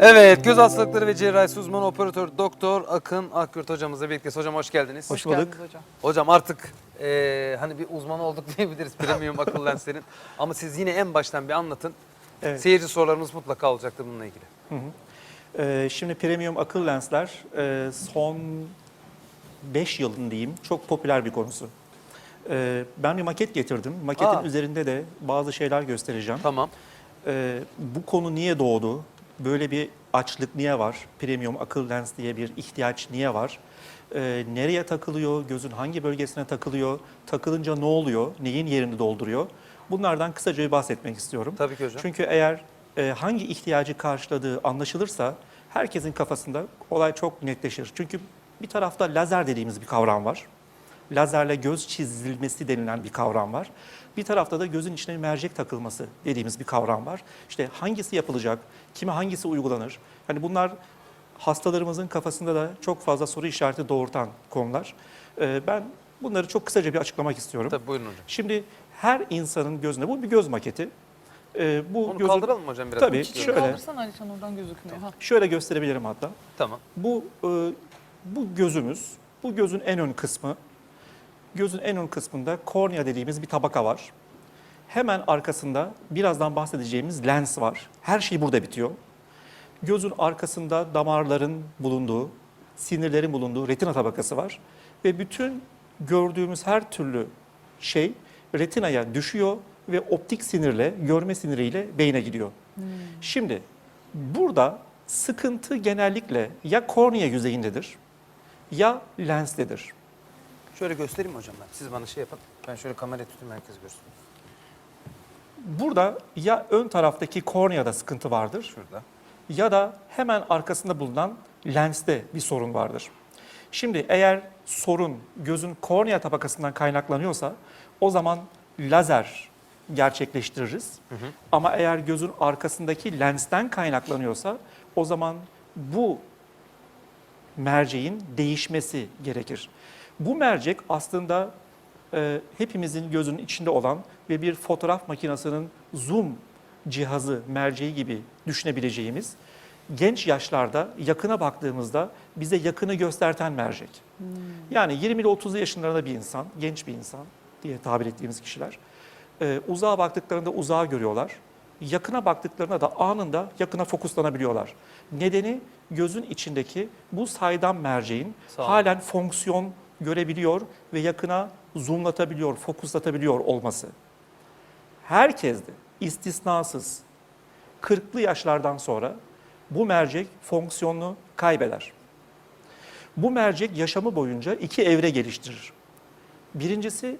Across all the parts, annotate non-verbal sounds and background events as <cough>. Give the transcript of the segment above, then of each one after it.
Evet, göz hastalıkları ve cerrahisi uzmanı operatör doktor Akın Akgürt hocamızla birlikte. Hocam hoş geldiniz. Hoş bulduk. hocam. Hocam artık eee, hani bir uzman olduk <laughs> diyebiliriz premium akıllı lenslerin. Ama siz yine en baştan bir anlatın. Evet. Seyirci sorularımız mutlaka olacaktır bununla ilgili. Ee, şimdi premium akıl lensler e, son 5 yılın diyeyim çok popüler bir konusu. Ee, ben bir maket getirdim. Maketin Aa. üzerinde de bazı şeyler göstereceğim. Tamam. Ee, bu konu niye doğdu? Böyle bir açlık niye var? Premium akıl lens diye bir ihtiyaç niye var? Ee, nereye takılıyor? Gözün hangi bölgesine takılıyor? Takılınca ne oluyor? Neyin yerini dolduruyor? Bunlardan kısaca bir bahsetmek istiyorum. Tabii ki hocam. Çünkü eğer e, hangi ihtiyacı karşıladığı anlaşılırsa herkesin kafasında olay çok netleşir. Çünkü bir tarafta lazer dediğimiz bir kavram var. Lazerle göz çizilmesi denilen bir kavram var. Bir tarafta da gözün içine mercek takılması dediğimiz bir kavram var. İşte hangisi yapılacak, kime hangisi uygulanır? Hani bunlar hastalarımızın kafasında da çok fazla soru işareti doğurtan konular. E, ben bunları çok kısaca bir açıklamak istiyorum. Tabii buyurun hocam. Şimdi her insanın gözünde bu bir göz maketi. Ee, bu Onu gözün- kaldıralım mı hocam biraz? Tabii, Çiçeği. şöyle. Kaldırsan Alişan oradan gözükmüyor. Ha. Şöyle gösterebilirim hatta. Tamam. Bu e, bu gözümüz, bu gözün en ön kısmı. Gözün en ön kısmında kornea dediğimiz bir tabaka var. Hemen arkasında birazdan bahsedeceğimiz lens var. Her şey burada bitiyor. Gözün arkasında damarların bulunduğu, sinirlerin bulunduğu retina tabakası var. Ve bütün gördüğümüz her türlü şey retinaya düşüyor ve optik sinirle, görme siniriyle beyne gidiyor. Şimdi burada sıkıntı genellikle ya kornea yüzeyindedir ya lenstedir. Şöyle göstereyim mi hocam ben? Siz bana şey yapın. Ben şöyle kamerayı tutayım herkes görsün. Burada ya ön taraftaki korneada sıkıntı vardır Şurada. ya da hemen arkasında bulunan lenste bir sorun vardır. Şimdi eğer sorun gözün kornea tabakasından kaynaklanıyorsa o zaman lazer gerçekleştiririz. Ama eğer gözün arkasındaki lensten kaynaklanıyorsa o zaman bu merceğin değişmesi gerekir. Bu mercek aslında e, hepimizin gözünün içinde olan ve bir fotoğraf makinesinin zoom cihazı, merceği gibi düşünebileceğimiz genç yaşlarda yakına baktığımızda bize yakını gösterten mercek. Yani 20 ile 30 yaşlarında bir insan, genç bir insan diye tabir ettiğimiz kişiler e, uzağa baktıklarında uzağı görüyorlar. Yakına baktıklarında da anında yakına fokuslanabiliyorlar. Nedeni gözün içindeki bu saydam merceğin halen fonksiyon görebiliyor ve yakına zoomlatabiliyor, fokuslatabiliyor olması. Herkeste istisnasız 40'lı yaşlardan sonra bu mercek fonksiyonunu kaybeder. Bu mercek yaşamı boyunca iki evre geliştirir. Birincisi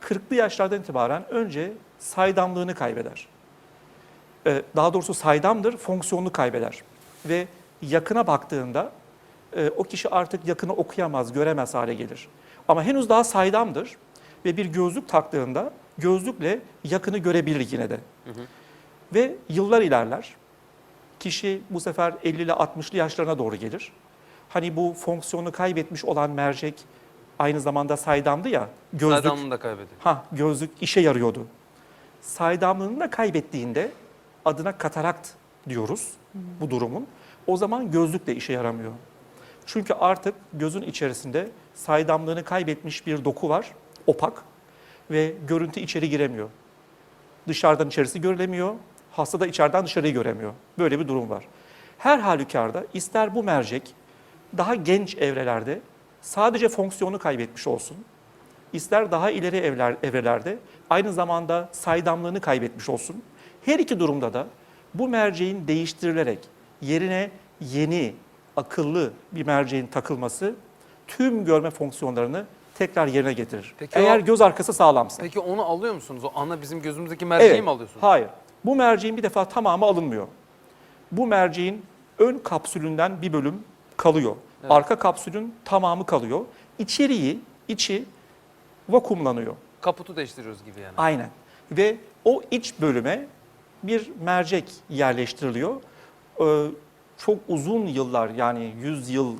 40'lı yaşlardan itibaren önce saydamlığını kaybeder. Ee, Daha doğrusu saydamdır, fonksiyonunu kaybeder. Ve yakına baktığında e, o kişi artık yakını okuyamaz, göremez hale gelir. Ama henüz daha saydamdır ve bir gözlük taktığında gözlükle yakını görebilir yine de. Ve yıllar ilerler. Kişi bu sefer 50 ile 60'lı yaşlarına doğru gelir. Hani bu fonksiyonu kaybetmiş olan mercek aynı zamanda saydamdı ya. Gözlük, Saydamlığını da kaybediyor. ha, gözlük işe yarıyordu. Saydamlığını da kaybettiğinde adına katarakt diyoruz bu durumun. O zaman gözlük de işe yaramıyor. Çünkü artık gözün içerisinde saydamlığını kaybetmiş bir doku var, opak ve görüntü içeri giremiyor. Dışarıdan içerisi görülemiyor, hasta da içeriden dışarıyı göremiyor. Böyle bir durum var. Her halükarda ister bu mercek daha genç evrelerde sadece fonksiyonu kaybetmiş olsun, ister daha ileri evler, evrelerde aynı zamanda saydamlığını kaybetmiş olsun. Her iki durumda da bu merceğin değiştirilerek yerine yeni, akıllı bir merceğin takılması tüm görme fonksiyonlarını tekrar yerine getirir. Peki Eğer o- göz arkası sağlamsa. Peki onu alıyor musunuz? O ana bizim gözümüzdeki merceği Evet, mi alıyorsunuz? Hayır. Bu merceğin bir defa tamamı alınmıyor. Bu merceğin ön kapsülünden bir bölüm kalıyor. Evet. Arka kapsülün tamamı kalıyor. İçeriği, içi vakumlanıyor. Kaputu değiştiriyoruz gibi yani. Aynen. Ve o iç bölüme bir mercek yerleştiriliyor. Ee, çok uzun yıllar yani 100 yıl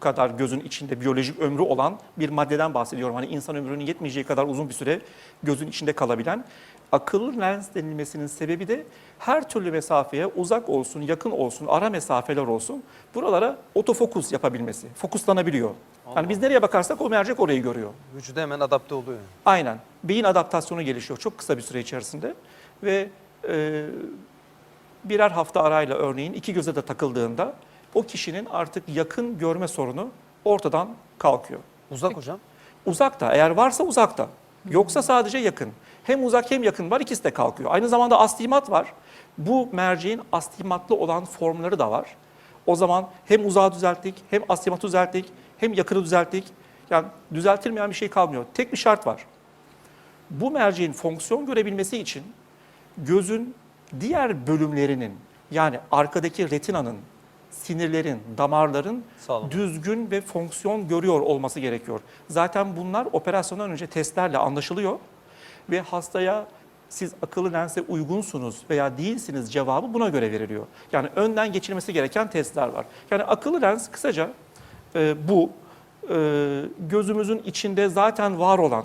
kadar gözün içinde biyolojik ömrü olan bir maddeden bahsediyorum. Hani insan ömrünün yetmeyeceği kadar uzun bir süre gözün içinde kalabilen akıllı lens denilmesinin sebebi de her türlü mesafeye uzak olsun, yakın olsun, ara mesafeler olsun buralara otofokus yapabilmesi, fokuslanabiliyor. Yani biz nereye bakarsak o mercek orayı görüyor. Vücuda hemen adapte oluyor. Aynen. Beyin adaptasyonu gelişiyor çok kısa bir süre içerisinde ve e, birer hafta arayla örneğin iki göze de takıldığında o kişinin artık yakın görme sorunu ortadan kalkıyor. Uzak hocam. Uzakta eğer varsa uzakta yoksa sadece yakın. Hem uzak hem yakın var ikisi de kalkıyor. Aynı zamanda astigmat var. Bu merceğin astigmatlı olan formları da var. O zaman hem uzağı düzelttik hem astigmatı düzelttik hem yakını düzelttik. Yani düzeltilmeyen bir şey kalmıyor. Tek bir şart var. Bu merceğin fonksiyon görebilmesi için gözün diğer bölümlerinin yani arkadaki retinanın, sinirlerin, damarların Sağlam. düzgün ve fonksiyon görüyor olması gerekiyor. Zaten bunlar operasyondan önce testlerle anlaşılıyor ve hastaya siz akıllı lense uygunsunuz veya değilsiniz cevabı buna göre veriliyor. Yani önden geçilmesi gereken testler var. Yani akıllı lens kısaca e, bu e, gözümüzün içinde zaten var olan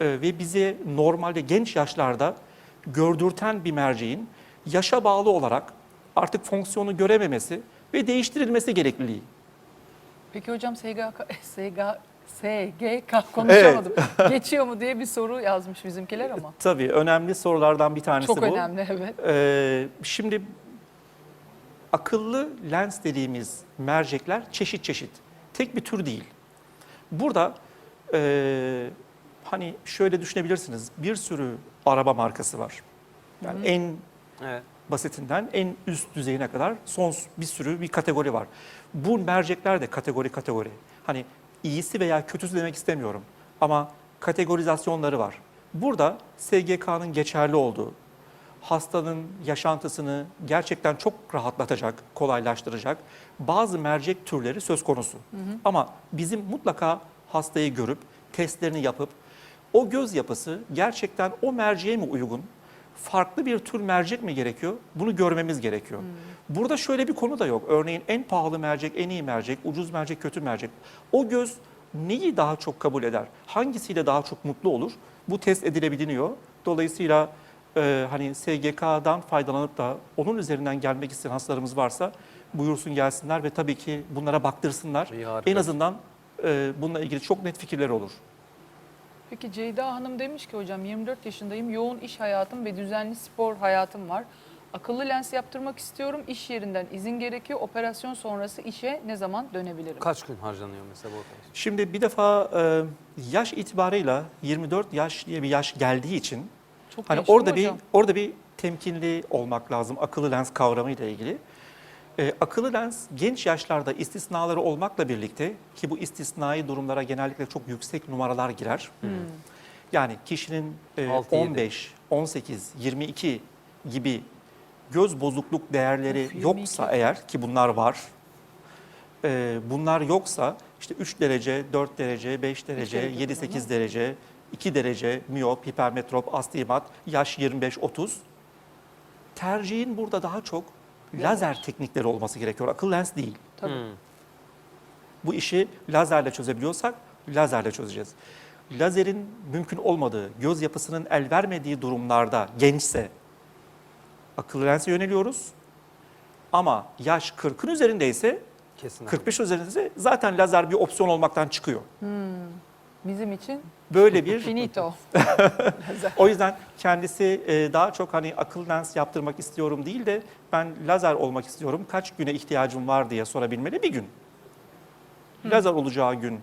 e, ve bizi normalde genç yaşlarda gördürten bir merceğin yaşa bağlı olarak artık fonksiyonu görememesi ve değiştirilmesi gerekliliği. Peki hocam SGK, SG, SGK konuşamadım. <laughs> Geçiyor mu diye bir soru yazmış bizimkiler ama. Tabii önemli sorulardan bir tanesi Çok bu. önemli evet. Ee, şimdi akıllı lens dediğimiz mercekler çeşit çeşit. Tek bir tür değil. Burada e, hani şöyle düşünebilirsiniz. Bir sürü araba markası var. Yani en Evet. basitinden en üst düzeyine kadar son bir sürü bir kategori var. Bu mercekler de kategori kategori. Hani iyisi veya kötüsü demek istemiyorum ama kategorizasyonları var. Burada SGK'nın geçerli olduğu, hastanın yaşantısını gerçekten çok rahatlatacak, kolaylaştıracak bazı mercek türleri söz konusu. Ama bizim mutlaka hastayı görüp testlerini yapıp o göz yapısı gerçekten o merceğe mi uygun? Farklı bir tür mercek mi gerekiyor? Bunu görmemiz gerekiyor. Burada şöyle bir konu da yok. Örneğin en pahalı mercek, en iyi mercek, ucuz mercek, kötü mercek. O göz neyi daha çok kabul eder? Hangisiyle daha çok mutlu olur? Bu test edilebiliyor. Dolayısıyla e, hani SGK'dan faydalanıp da onun üzerinden gelmek isteyen hastalarımız varsa buyursun gelsinler ve tabii ki bunlara baktırsınlar. En azından e, bununla ilgili çok net fikirler olur. Peki Ceyda Hanım demiş ki hocam 24 yaşındayım. Yoğun iş hayatım ve düzenli spor hayatım var. Akıllı lens yaptırmak istiyorum. İş yerinden izin gerekiyor. Operasyon sonrası işe ne zaman dönebilirim? Kaç gün harcanıyor mesela bu operasyon? Şimdi bir defa e, yaş itibarıyla 24 yaş diye bir yaş geldiği için Çok hani değişti mi orada bir hocam? orada bir temkinli olmak lazım akıllı lens kavramıyla ilgili. E, akıllı lens genç yaşlarda istisnaları olmakla birlikte ki bu istisnai durumlara genellikle çok yüksek numaralar girer. Yani kişinin e, Altı, yedi. 15, 18, 22 gibi göz bozukluk değerleri Of, 22. yoksa eğer ki bunlar var. e, bunlar yoksa işte 3 derece, 4 derece, 5 derece, gerek yok 7-8 ama. derece, 2 derece miyop, hipermetrop, astigmat, yaş 25-30. Tercihin burada daha çok lazer teknikleri olması gerekiyor. Akıl lens değil. Tabii. Hmm. Bu işi lazerle çözebiliyorsak lazerle çözeceğiz. Lazerin mümkün olmadığı, göz yapısının el vermediği durumlarda gençse akıllı lense yöneliyoruz. Ama yaş 40'ın üzerindeyse, Kesin. 45 üzerindeyse zaten lazer bir opsiyon olmaktan çıkıyor. Bizim için Böyle bir finito. <laughs> o yüzden kendisi e, daha çok hani akıllı lens yaptırmak istiyorum değil de ben lazer olmak istiyorum. Kaç güne ihtiyacım var diye sorabilmeli bir gün. Lazer olacağı gün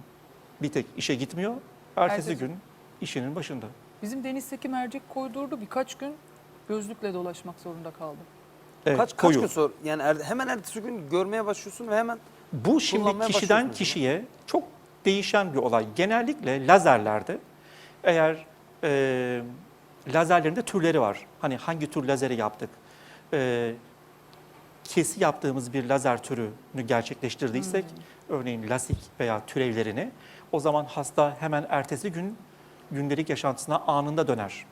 bir tek işe gitmiyor. Ertesi Ertesi- gün işinin başında. Bizim Deniz Seki mercek koydurdu. Birkaç gün gözlükle dolaşmak zorunda kaldım. Evet, kaç, kaç koyu. gün sonra yani er- hemen ertesi gün görmeye başlıyorsun ve hemen Bu şimdi kullanmaya kişiden başlıyorsunuz kişiye çok değişen bir olay. Genellikle lazerlerde eğer e, lazerlerin de türleri var. Hani hangi tür lazeri yaptık? E, kesi yaptığımız bir lazer türünü gerçekleştirdiysek, örneğin lasik veya türevlerini, o zaman hasta hemen ertesi gün gündelik yaşantısına anında döner.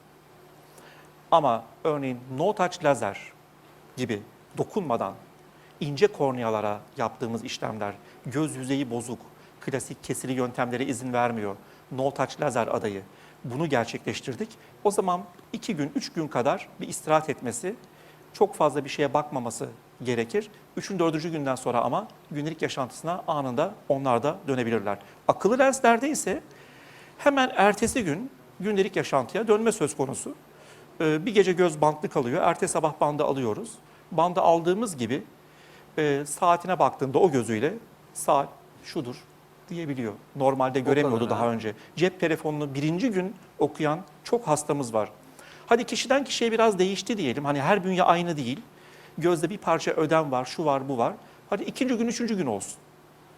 Ama örneğin no touch lazer gibi dokunmadan ince kornealara yaptığımız işlemler, göz yüzeyi bozuk, klasik kesili yöntemlere izin vermiyor. No touch lazer adayı. bunu gerçekleştirdik. O zaman iki gün, üç gün kadar bir istirahat etmesi, çok fazla bir şeye bakmaması gerekir. Üçün, dördüncü günden sonra ama günlük yaşantısına anında onlar da dönebilirler. Akıllı lenslerde ise hemen ertesi gün gündelik yaşantıya dönme söz konusu. Ee, Bir gece göz bantlı kalıyor, ertesi sabah bandı alıyoruz. Bandı aldığımız gibi e, saatine baktığında o gözüyle saat şudur diyebiliyor. Normalde göremiyordu daha ha. önce. Cep telefonunu birinci gün okuyan çok hastamız var. Hadi kişiden kişiye biraz değişti diyelim. Hani her bünye aynı değil. Gözde bir parça ödem var, şu var, bu var. Hadi ikinci gün, üçüncü gün olsun.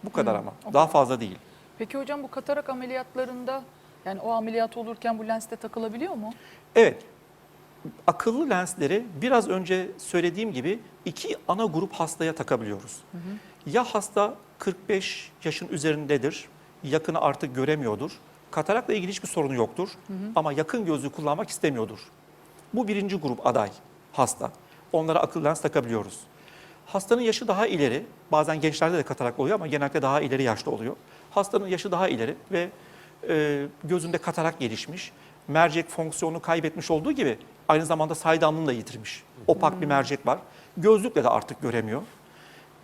Bu kadar ama. Daha fazla değil. Peki hocam bu katarak ameliyatlarında yani o ameliyat olurken bu lens de takılabiliyor mu? Evet. Akıllı lensleri biraz önce söylediğim gibi iki ana grup hastaya takabiliyoruz. Ya hasta 45 yaşın üzerindedir, yakını artık göremiyordur. Katarakla ilgili hiçbir sorunu yoktur ama yakın gözlüğü kullanmak istemiyordur. Bu birinci grup aday hasta. Onlara akıllı lens takabiliyoruz. Hastanın yaşı daha ileri, bazen gençlerde de katarak oluyor ama genellikle daha ileri yaşta oluyor. Hastanın yaşı daha ileri ve e, gözünde katarak gelişmiş, mercek fonksiyonunu kaybetmiş olduğu gibi aynı zamanda saydamlığını da yitirmiş. Opak bir mercek var. Gözlükle de artık göremiyor.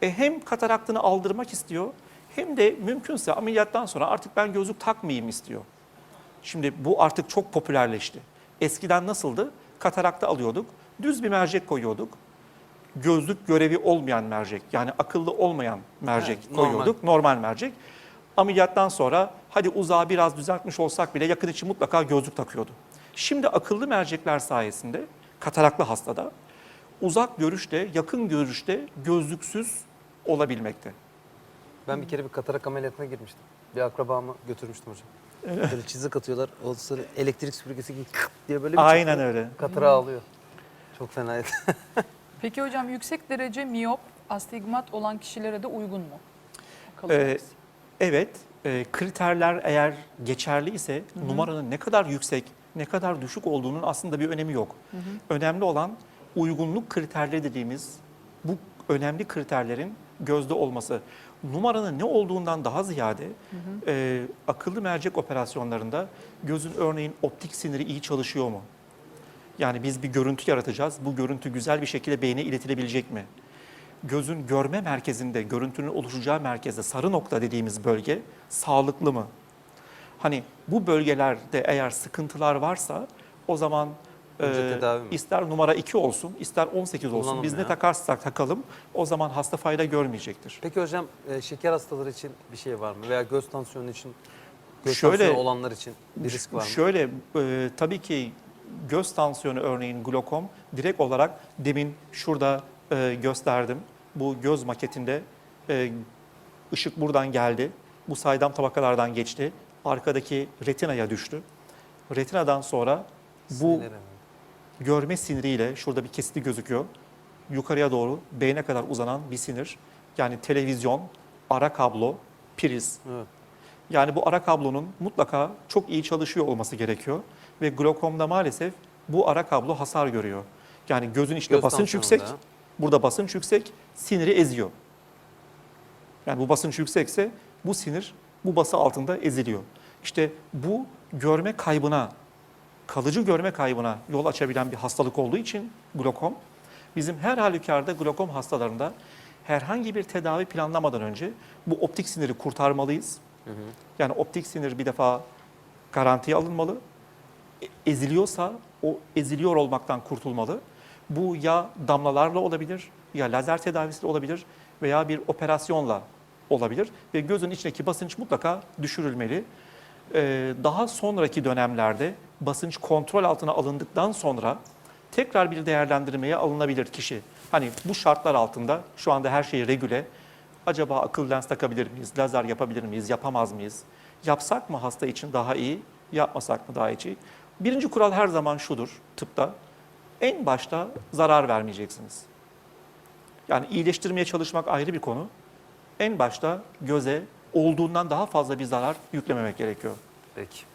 E, hem kataraktını aldırmak istiyor hem de mümkünse ameliyattan sonra artık ben gözlük takmayayım istiyor. Şimdi bu artık çok popülerleşti. Eskiden nasıldı? Katarakta alıyorduk, düz bir mercek koyuyorduk. Gözlük görevi olmayan mercek, yani akıllı olmayan mercek Evet, normal. koyuyorduk, normal mercek. Ameliyattan sonra hadi uzağı biraz düzeltmiş olsak bile yakın için mutlaka gözlük takıyordu. Şimdi akıllı mercekler sayesinde kataraklı hastada uzak görüşte, yakın görüşte gözlüksüz olabilmekte. Ben bir kere bir katarak ameliyatına girmiştim. Bir akrabamı götürmüştüm hocam. Böyle çizik atıyorlar. O sırada elektrik süpürgesi gibi diye böyle bir Aynen öyle. Katara ağlıyor. Çok fenaydı. <laughs> Peki hocam yüksek derece miyop, astigmat olan kişilere de uygun mu? Ee. Evet, e, kriterler eğer geçerli ise numaranın ne kadar yüksek, ne kadar düşük olduğunun aslında bir önemi yok. Önemli olan uygunluk kriterleri dediğimiz bu önemli kriterlerin gözde olması. Numaranın ne olduğundan daha ziyade e, akıllı mercek operasyonlarında gözün örneğin optik siniri iyi çalışıyor mu? Yani biz bir görüntü yaratacağız. Bu görüntü güzel bir şekilde beyne iletilebilecek mi? Gözün görme merkezinde, görüntünün oluşacağı merkezde sarı nokta dediğimiz bölge sağlıklı mı? Hani bu bölgelerde eğer sıkıntılar varsa o zaman Önce e, tedavi mi? ister numara 2 olsun, ister 18 olsun. Kullanalım Biz ne ya. takarsak takalım o zaman hasta fayda görmeyecektir. Peki hocam e, şeker hastaları için bir şey var mı? Veya göz tansiyonu için, göz Şöyle- tansiyonu olanlar için bir risk var mı? Şöyle e, tabii ki göz tansiyonu örneğin glokom direkt olarak demin şurada e, gösterdim. Bu göz maketinde e, ışık buradan geldi. Bu saydam tabakalardan geçti. Arkadaki retinaya düştü. Retinadan sonra bu Sinirleri mi? Görme siniriyle şurada bir kesiti gözüküyor. Yukarıya doğru beyne kadar uzanan bir sinir. Yani televizyon, ara kablo, priz. Evet. Yani bu ara kablonun mutlaka çok iyi çalışıyor olması gerekiyor. Ve glokomda maalesef bu ara kablo hasar görüyor. Yani gözün işte Göz basınç yüksek, burada basınç yüksek, siniri eziyor. Yani bu basınç yüksekse bu sinir bu bası altında eziliyor. İşte bu görme kaybına, kalıcı görme kaybına yol açabilen bir hastalık olduğu için glokom, bizim her halükarda glokom hastalarında herhangi bir tedavi planlamadan önce bu optik siniri kurtarmalıyız. Hı hı. Yani optik sinir bir defa garantiye alınmalı. E- Eziliyorsa o eziliyor olmaktan kurtulmalı. Bu ya damlalarla olabilir, ya lazer tedavisiyle olabilir veya bir operasyonla olabilir. Ve gözün içindeki basınç mutlaka düşürülmeli. Ee, daha sonraki dönemlerde basınç kontrol altına alındıktan sonra tekrar bir değerlendirmeye alınabilir kişi. Hani bu şartlar altında şu anda her şey regüle. Acaba akıl lens takabilir miyiz? Lazer yapabilir miyiz? Yapamaz mıyız? Yapsak mı hasta için daha iyi? Yapmasak mı daha iyi? Birinci kural her zaman şudur tıpta. En başta zarar vermeyeceksiniz. Yani iyileştirmeye çalışmak ayrı bir konu. En başta göze olduğundan daha fazla bir zarar yüklememek gerekiyor. Peki.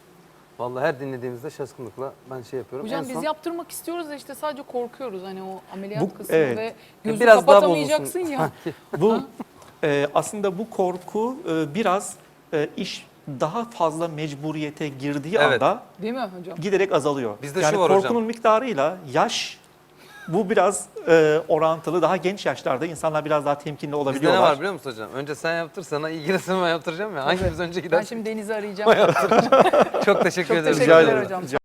Vallahi her dinlediğimizde şaşkınlıkla ben şey yapıyorum. Hocam En biz son- yaptırmak istiyoruz da işte sadece korkuyoruz. Hani o ameliyat Bu- kısmı evet. ve gözü Biraz daha kapatamayacaksın bozulsun. ya. <laughs> Bu e, aslında bu korku e, biraz e, iş daha fazla mecburiyete girdiği Evet. anda Değil mi hocam? giderek azalıyor. Bizde yani şu var hocam. korkunun miktarıyla yaş bu biraz e, orantılı. Daha genç yaşlarda insanlar biraz daha temkinli Bizde ne olabiliyorlar. var biliyor musun hocam? Önce sen yaptır sana ilgilenirsen ben yaptıracağım ya. Hangimiz önce Ben gider? şimdi Deniz'i arayacağım. <laughs> Çok teşekkür Çok ederim. teşekkürler ederim. hocam. Rica